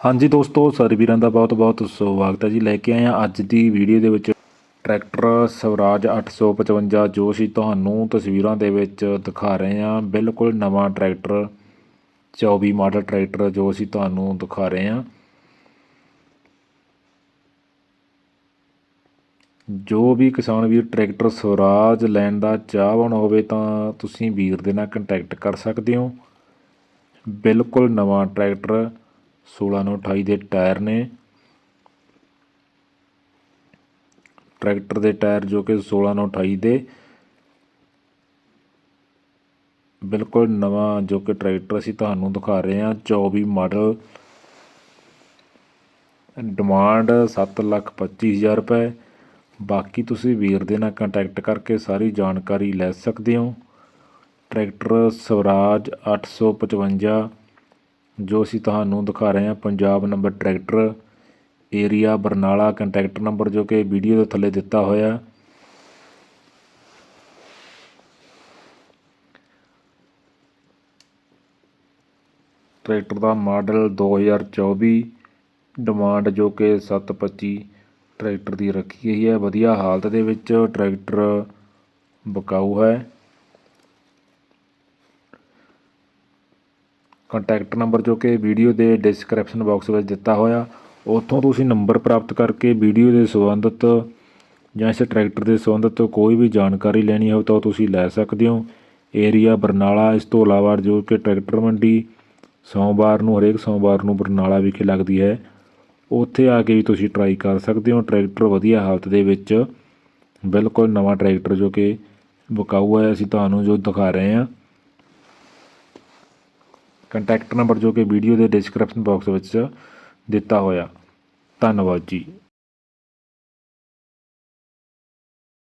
ਹਾਂਜੀ ਦੋਸਤੋ, ਸਾਰੇ ਵੀਰਾਂ ਦਾ ਬਹੁਤ-ਬਹੁਤ ਸਵਾਗਤ ਹੈ ਜੀ। ਲੈ ਕੇ ਆਏ ਹਾਂ ਅੱਜ ਦੀ ਵੀਡੀਓ ਦੇ ਵਿੱਚ ਟਰੈਕਟਰ ਸਵਰਾਜ 855 ਜੋ ਅਸੀਂ ਤੁਹਾਨੂੰ ਤਸਵੀਰਾਂ ਦੇ ਵਿੱਚ ਦਿਖਾ ਰਹੇ ਹਾਂ। ਬਿਲਕੁਲ ਨਵਾਂ ਟਰੈਕਟਰ 24 ਮਾਡਲ ਟਰੈਕਟਰ ਜੋ ਅਸੀਂ ਤੁਹਾਨੂੰ ਦਿਖਾ ਰਹੇ ਹਾਂ। ਜੋ ਵੀ ਕਿਸਾਨ ਵੀਰ ਟਰੈਕਟਰ ਸਵਰਾਜ ਲੈਣ ਦਾ ਚਾਹਵਾਨ ਹੋਵੇ ਤਾਂ ਤੁਸੀਂ ਵੀਰ ਦੇ ਨਾਲ ਕੰਟੈਕਟ ਕਰ ਸਕਦੇ ਹੋ। ਬਿਲਕੁਲ ਨਵਾਂ ਟਰੈਕਟਰ 16 ਨੂੰ 28 ਦੇ ਟਾਇਰ ਨੇ। ਟਰੈਕਟਰ ਦੇ ਟਾਇਰ ਜੋ ਕਿ 16 ਨੂੰ 28 ਦੇ। ਬਿਲਕੁਲ ਨਵਾਂ ਜੋ ਕਿ ਟਰੈਕਟਰ ਅਸੀਂ ਤੁਹਾਨੂੰ ਦਿਖਾ ਰਹੇ ਹਾਂ 24 ਮਾਡਲ। ਡਿਮਾਂਡ 7 ਲੱਖ 25000 ਰੁਪਏ। ਬਾਕੀ ਤੁਸੀਂ ਵੀਰ ਦੇ ਨਾਲ ਕੰਟੈਕਟ ਕਰਕੇ ਸਾਰੀ ਜਾਣਕਾਰੀ ਲੈ ਸਕਦੇ ਹੋ। ਟਰੈਕਟਰ ਸਵਰਾਜ 855 ਜੋ ਅਸੀਂ ਤੁਹਾਨੂੰ ਦਿਖਾ ਰਹੇ ਹਾਂ, Punjab number tractor area Barnala, contact number ਜੋ ਕਿ ਵੀਡੀਓ ਦੇ ਥੱਲੇ ਦਿੱਤਾ ਹੋਇਆ। ਟਰੈਕਟਰ ਦਾ ਮਾਡਲ 2024 ਡਿਮਾਂਡ ਜੋ ਕਿ 725 ਟਰੈਕਟਰ ਦੀ ਰੱਖੀ ਗਈ ਹੈ। ਵਧੀਆ ਹਾਲਤ ਦੇ ਵਿੱਚ ਟਰੈਕਟਰ ਬਕਾਊ ਹੈ। ਕੰਟੈਕਟ ਨੰਬਰ ਜੋ ਕਿ ਵੀਡੀਓ ਦੇ ਡਿਸਕ੍ਰਿਪਸ਼ਨ ਬਾਕਸ ਵਿੱਚ ਦਿੱਤਾ ਹੋਇਆ, ਉੱਥੋਂ ਤੁਸੀਂ ਨੰਬਰ ਪ੍ਰਾਪਤ ਕਰਕੇ ਵੀਡੀਓ ਦੇ ਸੰਬੰਧਿਤ ਜਾਂ ਇਸ ਟਰੈਕਟਰ ਦੇ ਸੰਬੰਧਿਤ ਕੋਈ ਵੀ ਜਾਣਕਾਰੀ ਲੈਣੀ ਹੋਵੇ ਤਾਂ ਤੁਸੀਂ ਲੈ ਸਕਦੇ ਹੋ। ਏਰੀਆ ਬਰਨਾਲਾ, ਇਸ ਤੋਂ ਇਲਾਵਾ ਜੋ ਕਿ ਟਰੈਕਟਰ ਮੰਡੀ ਸੋਮਵਾਰ ਨੂੰ, ਹਰੇਕ ਸੋਮਵਾਰ ਨੂੰ ਬਰਨਾਲਾ ਵਿਖੇ ਲੱਗਦੀ ਹੈ। ਉੱਥੇ ਆ ਕੇ ਵੀ ਤੁਸੀਂ ਟਰਾਈ ਕਰ ਸਕਦੇ ਹੋ। ਟਰੈਕਟਰ ਵਧੀਆ ਹਾਲਤ ਦੇ ਵਿੱਚ ਬਿਲਕੁਲ ਨਵਾਂ ਟਰੈਕਟਰ ਜੋ ਕਿ ਵਿਕਾਊ ਹੈ ਅਸੀਂ ਤੁਹਾਨੂੰ ਜੋ ਦਿਖਾ ਰਹੇ ਹਾਂ। ਕੰਟੈਕਟ ਨੰਬਰ ਜੋ ਕਿ ਵੀਡੀਓ ਦੇ ਡਿਸਕ੍ਰਿਪਸ਼ਨ ਬਾਕਸ ਵਿੱਚ ਦਿੱਤਾ ਹੋਇਆ। ਧੰਨਵਾਦ ਜੀ।